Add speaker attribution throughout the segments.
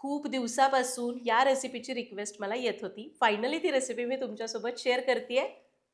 Speaker 1: खूप दिवसापासून या रेसिपीची रिक्वेस्ट मला येत होती. फायनली ती रेसिपी मी तुमच्यासोबत शेअर करते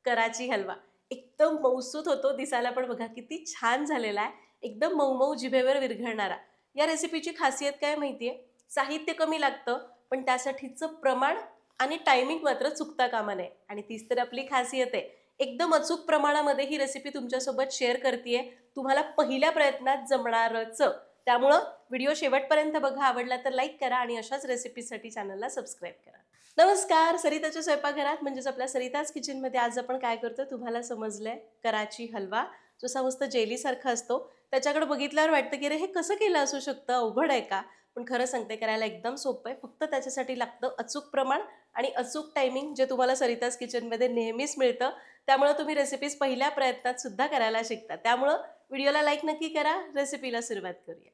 Speaker 1: कराची हलवा. एकदम मौसूत होतो दिसायला पण बघा किती छान झालेला आहे. एकदम मऊ मऊ जिभेवर विरघळणारा. या रेसिपीची खासियत काय माहिती आहे साहित्य कमी लागतं पण त्यासाठीचं प्रमाण आणि टायमिंग मात्र चुकता कामा नये. आणि तीच तर आपली खासियत आहे. एकदम अचूक प्रमाणामध्ये ही रेसिपी तुमच्यासोबत शेअर करते तुम्हाला पहिल्या प्रयत्नात जमणारच त्यामुळं व्हिडिओ शेवटपर्यंत बघा आवडला तर लाईक करा आणि अशाच रेसिपीसाठी चॅनलला सबस्क्राईब करा. नमस्कार सरिताच्या स्वयंपाकघरात म्हणजेच आपल्या सरिताज किचनमध्ये आज आपण काय करतो तुम्हाला समजलंय? कराची हलवा जसा मस्त जेलीसारखा असतो त्याच्याकडे बघितल्यावर वाटतं की अरे हे कसं केलं असू शकतं? अवघड आहे का? पण खरं सांगते करायला एकदम सोपं आहे. फक्त त्याच्यासाठी लागतं अचूक प्रमाण आणि अचूक टायमिंग जे तुम्हाला सरिताज किचनमध्ये नेहमीच मिळतं. त्यामुळं तुम्ही रेसिपीज पहिल्या प्रयत्नात सुद्धा करायला शिकता. त्यामुळं व्हिडिओला लाईक नक्की करा. रेसिपीला सुरुवात करूया.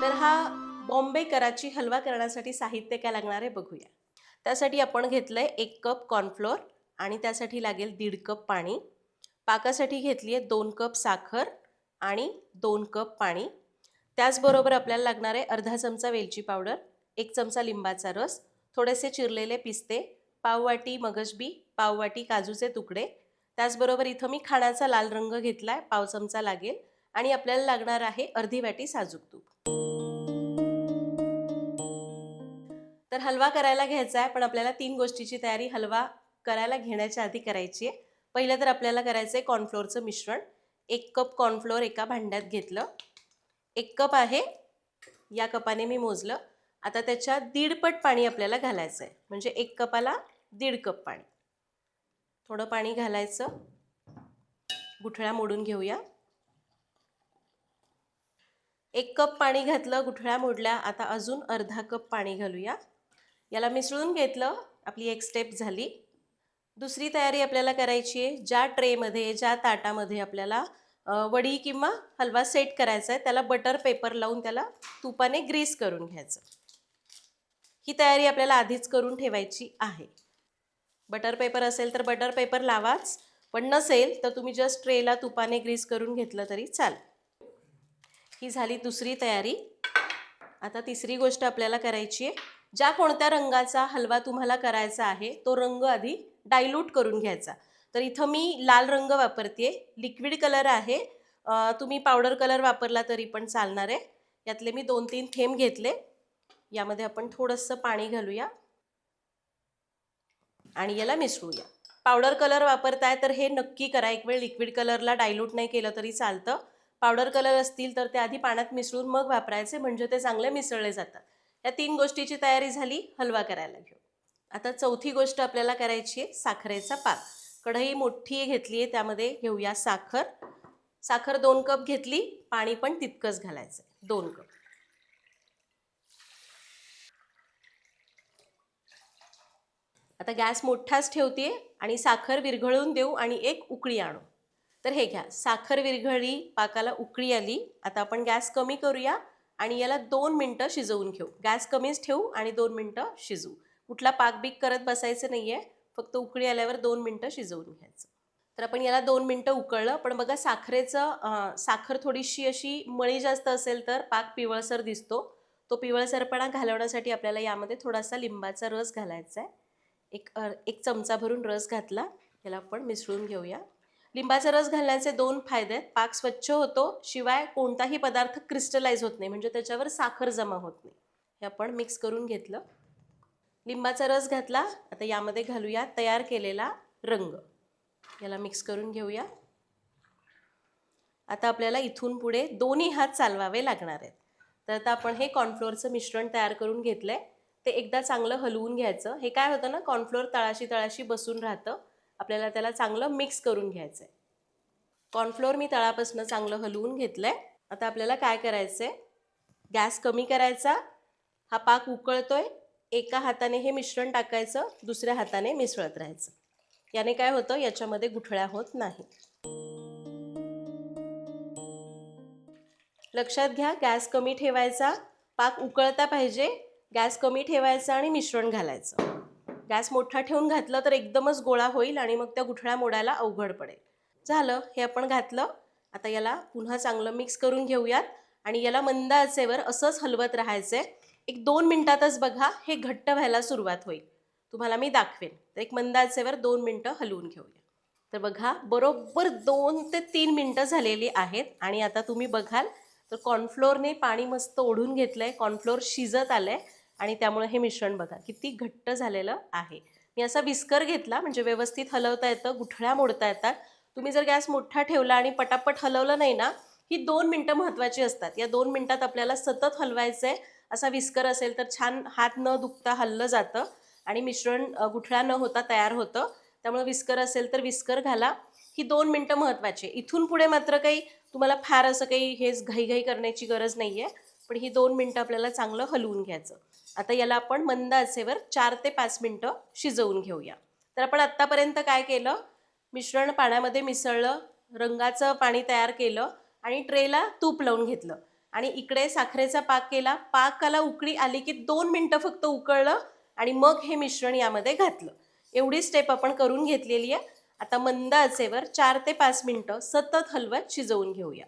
Speaker 1: तर हा बॉम्बे कराची हलवा करण्यासाठी साहित्य काय लागणार आहे बघूया. त्यासाठी आपण घेतलं आहे एक कप कॉर्नफ्लोअर आणि त्यासाठी लागेल दीड कप पाणी. पाकासाठी घेतली आहे दोन कप साखर आणि दोन कप पाणी. त्याचबरोबर आपल्याला लागणार आहे अर्धा चमचा वेलची पावडर एक चमचा लिंबाचा रस थोडेसे चिरलेले पिस्ते पाववाटी मगजबी पाववाटी काजूचे तुकडे. त्याचबरोबर इथं मी खाण्याचा लाल रंग घेतला आहे पाव चमचा लागेल आणि आपल्याला लागणार आहे अर्धी वाटी साजूक तूप. तर हलवा करायला घ्यायचा आहे पण आपल्याला तीन गोष्टीची तयारी हलवा करायला घेण्याच्या आधी करायची आहे पहिलं तर आपल्याला करायचं आहे कॉर्नफ्लोअरचं मिश्रण. एक कप कॉर्नफ्लोअर एका भांड्यात घेतलं. एक कप आहे या कपाने मी मोजलं. आता त्याच्यात दीडपट पाणी आपल्याला घालायचं आहे म्हणजे एक कपाला दीड कप पाणी. थोडं पाणी घालायचं. गुठळ्या मोडून घेऊया. एक कप पाणी घातलं गुठळ्या मोडल्या. आता अजून अर्धा कप पाणी घालूया. याला मिसळून घेतलं. आपली एक स्टेप झाली. दुसरी तयारी आपल्याला करायची आहे ज्या ट्रेमध्ये ज्या ताटामध्ये आपल्याला वडी किंवा हलवा सेट करायचा आहे त्याला बटर पेपर लावून त्याला तुपाने ग्रीस करून घ्यायचं. ही तयारी आपल्याला आधीच करून ठेवायची आहे. बटर पेपर असेल तर बटर पेपर लावाच. पण नसेल तर तुम्ही जस्ट ट्रेला तुपाने ग्रीस करून घेतलं तरी चालेल. ही झाली दुसरी तयारी. आता तिसरी गोष्ट आपल्याला करायची आहे. ज्या कोणत्या रंगाचा हलवा तुम्हाला करायचा आहे तो रंग आधी डायल्यूट करून घ्यायचा. तर इथं मी लाल रंग वापरते लिक्विड कलर आहे. तुम्ही पावडर कलर वापरला तरी पण चालणार आहे. यातले मी दोन तीन थेंब घेतले. यामध्ये आपण थोडंसं पाणी घालूया. आणि याला मिसळूया. पावडर कलर वापरताय तर हे नक्की करा. एक वेळ लिक्विड कलरला डायल्यूट नाही केलं तरी चालतं. पावडर कलर असतील तर ते आधी पाण्यात मिसळून मग वापरायचे. म्हणजे ते चांगले मिसळले जातात. या तीन गोष्टीची तयारी झाली. हलवा करायला घेऊ. आता चौथी गोष्ट आपल्याला करायची आहे साखरेचा पाक. कढई मोठी घेतली आहे त्यामध्ये घेऊया साखर. साखर दोन कप घेतली पाणी पण तितकंच घालायचं आहे दोन कप. आता गॅस मोठाच ठेवते आणि साखर विरघळून देऊ आणि एक उकळी आणू. तर हे घ्या साखर विरघळली पाकाला उकळी आली. आता आपण गॅस कमी करूया आणि याला दोन मिनटं शिजवून घेऊ. गॅस कमीच ठेवू आणि दोन मिनटं शिजवू. कुठला पाक बीक करत बसायचं नाही आहे फक्त उकळी आल्यावर दोन मिनटं शिजवून घ्यायचं. तर आपण याला दोन मिनटं उकळलं पण बघा साखरेचं साखर थोडीशी अशी मळी जास्त असेल तर पाक पिवळसर दिसतो. तो पिवळसरपणा घालवण्यासाठी आपल्याला यामध्ये थोडासा लिंबाचा रस घालायचा आहे एक एक चमचा भरून रस घातला याला आपण मिसळून घेऊया. लिंबाचा रस घालण्याचे दोन फायदे आहेत. पाक स्वच्छ होतो शिवाय कोणताही पदार्थ क्रिस्टलाइज होत नाही म्हणजे त्याच्यावर साखर जमा होत नाही. हे आपण मिक्स करून घेतलं. लिंबाचा रस घातला आता यामध्ये घालूया तयार केलेला रंग. याला मिक्स करून घेऊया. आता आपल्याला इथून पुढे दोन्ही हात चालवावे लागणार आहेत. तर आता आपण हे कॉर्नफ्लोअरचं मिश्रण तयार करून घेतलं आहे ते एकदा चांगलं हलवून घ्यायचं. हे काय होतं ना कॉर्नफ्लोअर तळाशी तळाशी बसून राहतं. आपल्याला त्याला चांगलं मिक्स करून घ्यायचं आहे कॉर्नफ्लोअर मी तळापासून चांगलं हलवून घेतलं आहे आता आपल्याला काय करायचं आहे गॅस कमी करायचा. हा पाक उकळतोय. एका हाताने हे मिश्रण टाकायचं दुसऱ्या हाताने मिसळत राहायचं. याने काय होतं? याच्यामध्ये गुठळ्या होत नाही. लक्षात घ्या गॅस कमी ठेवायचा पाक उकळता पाहिजे गॅस कमी ठेवायचा आणि मिश्रण घालायचं. गॅस मोठा ठेवून घातलं तर एकदमच गोळा होईल आणि मग त्या गुठळ्या मोडायला अवघड पडेल. झालं हे आपण घातलं. आता याला पुन्हा चांगलं मिक्स करून घेऊयात आणि याला मंद आचेवर असंच हलवत राहायचं आहे एक दोन मिनटातच बघा हे घट्ट व्हायला सुरुवात होईल. तुम्हाला मी दाखवेन. तर एक मंदाचेवर दोन मिनटं हलवून घेऊया. तर बघा बरोबर दोन ते तीन मिनटं झालेली आहेत आणि आता तुम्ही बघाल तर कॉर्नफ्लोअरने पाणी मस्त ओढून घेतलं आहे कॉर्नफ्लोअर शिजत आलं आहे आणि त्यामुळे हे मिश्रण बघा किती घट्ट झालेलं आहे. मी असा विस्कर घेतला म्हणजे व्यवस्थित हलवता येतं गुठळ्या मोडता येतात. तुम्ही जर गॅस मोठा ठेवला आणि पटापट हलवलं नाही ना ही दोन मिनटं महत्त्वाची असतात. या दोन मिनटात आपल्याला सतत हलवायचं आहे असा विस्कर असेल तर छान हात न दुखता हल्लं जातं आणि मिश्रण गुठळा न होता तयार होतं. त्यामुळे विस्कर असेल तर विस्कर घाला. ही दोन मिनटं महत्त्वाची आहे. इथून पुढे मात्र काही तुम्हाला फार असं काही हेच घाईघाई करण्याची गरज नाही आहे पण ही दोन मिनटं आपल्याला चांगलं हलवून घ्यायचं. आता याला आपण मंद आचेवर चार ते पाच मिनटं शिजवून घेऊया. तर आपण आत्तापर्यंत काय केलं? मिश्रण पाण्यामध्ये मिसळलं रंगाचं पाणी तयार केलं आणि ट्रेला तूप लावून घेतलं. आणि इकडे साखरेचा पाक केला. पाकाला उकळी आली की दोन मिनटं फक्त उकळलं आणि मग हे मिश्रण यामध्ये घातलं. एवढी स्टेप आपण करून घेतलेली आहे. आता मंद आचेवर चार ते पाच मिनटं सतत हलवत शिजवून घेऊया.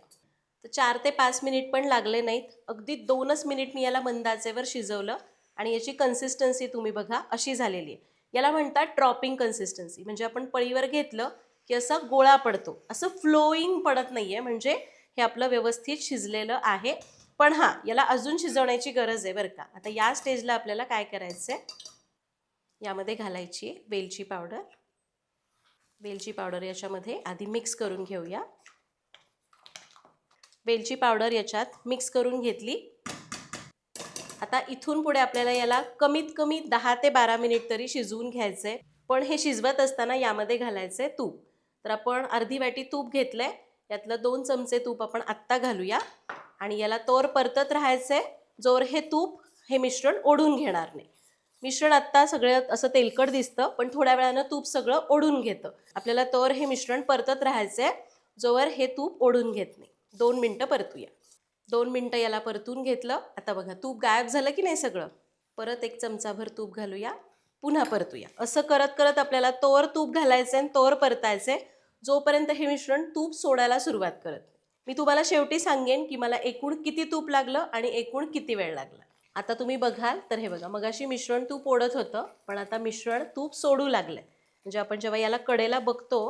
Speaker 1: तर चार ते पाच मिनिट पण लागले नाहीत. अगदी दोनच मिनिट मी याला मंद आचेवर शिजवलं आणि याची कन्सिस्टन्सी तुम्ही बघा अशी झालेली आहे. याला म्हणतात ड्रॉपिंग कन्सिस्टन्सी म्हणजे आपण पळीवर घेतलं की असा गोळा पडतो. असं फ्लोईंग पडत नाही आहे म्हणजे हे आपलं व्यवस्थित शिजलेलं आहे. पण हां याला अजून शिजवण्याची गरज आहे बरं का. आता या स्टेजला आपल्याला काय करायचं आहे यामध्ये घालायची वेलची पावडर. वेलची पावडर याच्यामध्ये आधी मिक्स करून घेऊया. वेलची पावडर याच्यात मिक्स करून घेतली. आता इथून पुढे आपल्याला याला कमीत कमी दहा ते बारा मिनिट तरी शिजवून घ्यायचं आहे पण हे शिजवत असताना यामध्ये घालायचं आहे तूप. तर आपण अर्धी वाटी तूप घेतलं आहे यातलं दोन चमचे तूप आपण आत्ता घालूया. आणि याला तोर परतत राहायचं आहे जोर हे तूप हे मिश्रण ओढून घेणार नाही. मिश्रण आत्ता सगळं असं तेलकट दिसतं पण थोड्या वेळानं तूप सगळं ओढून घेतं. आपल्याला तोर हे मिश्रण परतत राहायचं आहे जोवर हे तूप ओढून घेत नाही. दोन मिनटं परतूया. दोन मिनटं याला परतून घेतलं. आता बघा तूप गायब झालं की नाही सगळं? परत एक चमचाभर तूप घालूया. पुन्हा परतूया. असं करत करत आपल्याला तोर तूप घालायचं आहे तोर परतायचं आहे जोपर्यंत हे मिश्रण तूप सोडायला सुरुवात करत मी तुम्हाला शेवटी सांगेन की मला एकूण किती तूप लागलं आणि एकूण किती वेळ लागला. आता तुम्ही बघाल तर हे बघा मगाशी मिश्रण तूप ओढत होतं पण आता मिश्रण तूप सोडू लागलंय. म्हणजे आपण जेव्हा याला कडेला बघतो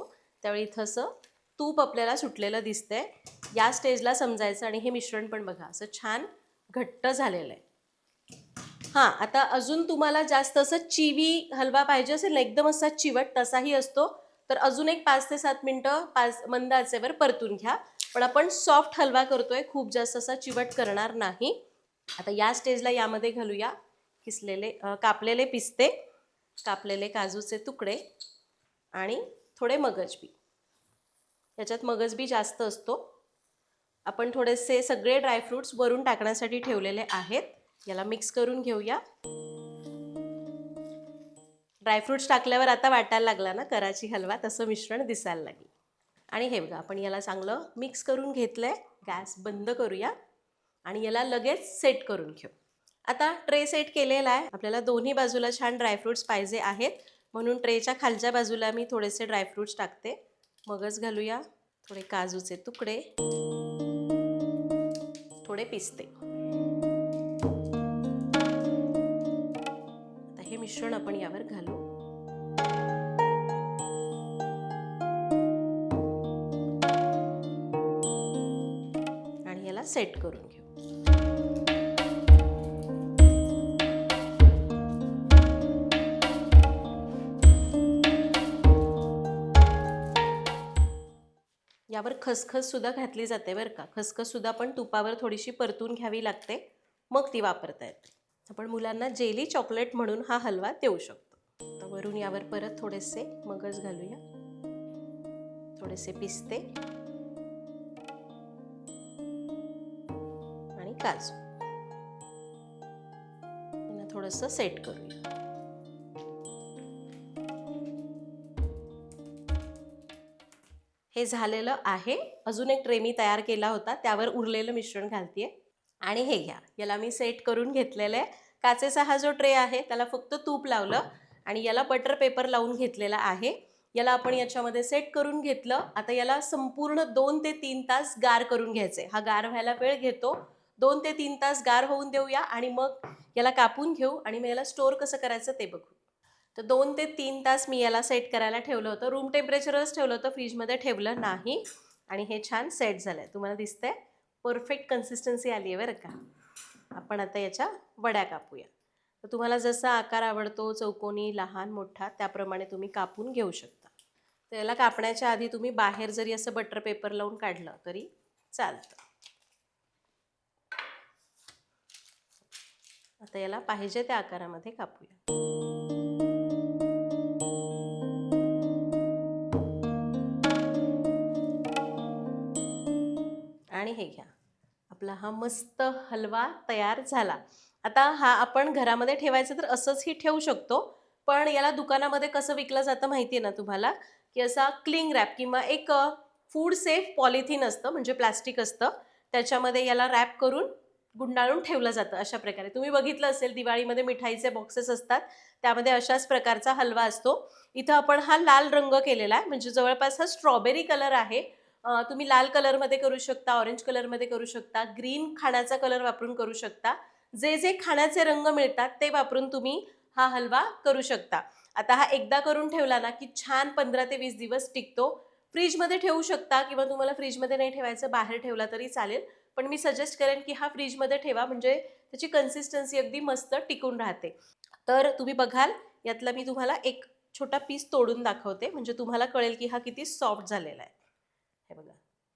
Speaker 1: त्यावेळी इथं असं तूप आपल्याला सुटलेलं दिसतंय. या स्टेजला समजायचं आणि हे मिश्रण पण बघा असं छान घट्ट झालेलं आहे. हां आता अजून तुम्हाला जास्त असं चिवी हलवा पाहिजे असेल ना एकदम असा चिवट तसाही असतो. तर अजून एक पाच ते सात मिनटं पाच मंद आचेवर परतून घ्या. पण आपण सॉफ्ट हलवा करतोय खूप जास्त असा चिवट करणार नाही. आता या स्टेजला यामध्ये घालूया. किसलेले कापलेले पिस्ते कापलेले काजूचे तुकडे आणि थोडे मगजबी. याच्यात मगजबी जास्त असतो. आपण थोडेसे सगळे ड्रायफ्रूट्स वरून टाकण्यासाठी ठेवलेले आहेत. याला मिक्स करून घेऊया. ड्रायफ्रूट्स टाकल्यावर आता वाटायला लागला ना कराची हलवा तसं मिश्रण दिसायला लागेल. आणि हे बघा आपण याला चांगलं मिक्स करून घेतलंय. गॅस बंद करूया. आणि याला लगेच सेट करून घेऊ. आता ट्रे सेट केलेला आहे. आपल्याला दोन्ही बाजूला छान ड्रायफ्रूट्स पाहिजे आहेत. म्हणून ट्रेच्या खालच्या बाजूला मी थोडेसे ड्रायफ्रूट्स टाकते. मगच घालूया. थोडे काजूचे तुकडे. थोडे पिसते. मिश्रण आपण यावर घालू. आणि याला सेट करून घेऊ. यावर खसखस सुद्धा घातली जाते बरं का. खसखस सुद्धा पण तुपावर थोडीशी परतून घ्यावी लागते. मग ती वापरता येते. आपण मुलांना जेली चॉकलेट म्हणून हा हलवा देऊ शकतो. तर वरून यावर परत थोडेसे मगज घालूया. थोडेसे पिस्ते. आणि काजू. यांना थोडंसं सेट करूया. हे झालेलं आहे. अजून एक ट्रे मी तयार केला होता. त्यावर उरलेलं मिश्रण घालतीये. आणि हे घ्या. याला मी सेट करून घेतलेलं आहे. काचेचा हा जो ट्रे आहे त्याला फक्त तूप लावलं आणि याला बटर पेपर लावून घेतलेला आहे. याला आपण याच्यामध्ये सेट करून घेतलं. आता याला संपूर्ण दोन ते तीन तास गार करून घ्यायचे हा गार व्हायला वेळ घेतो. दोन ते तीन तास गार होऊन देऊया आणि मग याला कापून घेऊ आणि मग याला स्टोअर कसं करायचं ते बघू. तर दोन ते तीन तास मी याला सेट करायला ठेवलं होतं. रूम टेम्परेचरच ठेवलं होतं. फ्रीजमध्ये ठेवलं नाही. आणि हे छान सेट झालं आहे तुम्हाला दिसतंय? परफेक्ट कन्सिस्टन्सी आली आहे बरं का. आपण आता याच्या वड्या कापूया. तर तुम्हाला जसा आकार आवडतो चौकोनी लहान मोठा त्याप्रमाणे तुम्ही कापून घेऊ शकता. तर याला कापण्याच्या आधी तुम्ही बाहेर जरी असं बटर पेपर लावून काढलं तरी चालतं. आता याला पाहिजे त्या आकारामध्ये कापूया. आणि हे घ्या. आपला हा मस्त हलवा तयार झाला. आता हा आपण घरामध्ये ठेवायचं तर असंचही ठेवू शकतो पण याला दुकानामध्ये कसं विकलं जातं माहिती आहे ना तुम्हाला? की असा क्लिंग रॅप किंवा एक फूड सेफ पॉलिथिन असतं म्हणजे प्लास्टिक असतं त्याच्यामध्ये याला रॅप करून गुंडाळून ठेवलं जातं अशा प्रकारे. तुम्ही बघितलं असेल दिवाळीमध्ये मिठाईचे बॉक्सेस असतात त्यामध्ये अशाच प्रकारचा हलवा असतो. इथं आपण हा लाल रंग केलेला आहे म्हणजे जवळपास हा स्ट्रॉबेरी कलर आहे. तुम्ही लाल कलरमध्ये करू शकता ऑरेंज कलरमध्ये करू शकता ग्रीन खाण्याचा कलर वापरून करू शकता. जे जे खाण्याचे रंग मिळतात ते वापरून तुम्ही हा हलवा करू शकता. आता हा एकदा करून ठेवला ना की छान पंधरा ते वीस दिवस टिकतो. फ्रीजमध्ये ठेवू शकता किंवा तुम्हाला फ्रीजमध्ये नाही ठेवायचं बाहेर ठेवला तरी चालेल. पण मी सजेस्ट करेन की हा फ्रीजमध्ये ठेवा म्हणजे त्याची कन्सिस्टन्सी अगदी मस्त टिकून राहते. तर तुम्ही बघाल यातला मी तुम्हाला एक छोटा पीस तोडून दाखवते. म्हणजे तुम्हाला कळेल की हा किती सॉफ्ट झालेला आहे. हे बघा.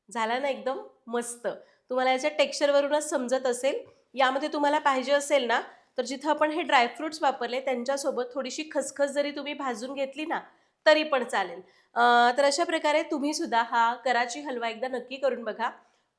Speaker 1: झाला ना एकदम मस्त. तुम्हाला याच्या टेक्स्चरवरूनच समजत असेल. यामध्ये तुम्हाला पाहिजे असेल ना तर जिथं आपण हे ड्रायफ्रुट्स वापरले त्यांच्यासोबत थोडीशी खसखस जरी तुम्ही भाजून घेतली ना तरी पण चालेल. तर अशा प्रकारे तुम्ही सुद्धा हा कराची हलवा एकदा नक्की करून बघा.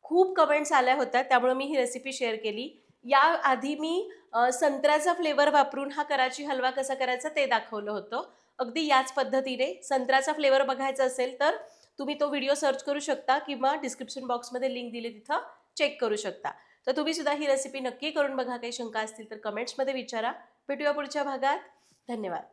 Speaker 1: खूप कमेंट्स आल्या होत्या त्यामुळे मी ही रेसिपी शेअर केली. या आधी मी संत्र्याचा फ्लेवर वापरून हा कराची हलवा कसा करायचा ते दाखवलं होतं. अगदी याच पद्धतीने संत्र्याचा फ्लेवर बघायचा असेल तर तुम्ही तो व्हिडिओ सर्च करू शकता किंवा डिस्क्रिप्शन बॉक्समध्ये लिंक दिली तिथं चेक करू शकता. तर तुम्ही सुद्धा ही रेसिपी नक्की करून बघा. काही शंका असतील तर कमेंट्समध्ये विचारा. भेटूया पुढच्या भागात. धन्यवाद.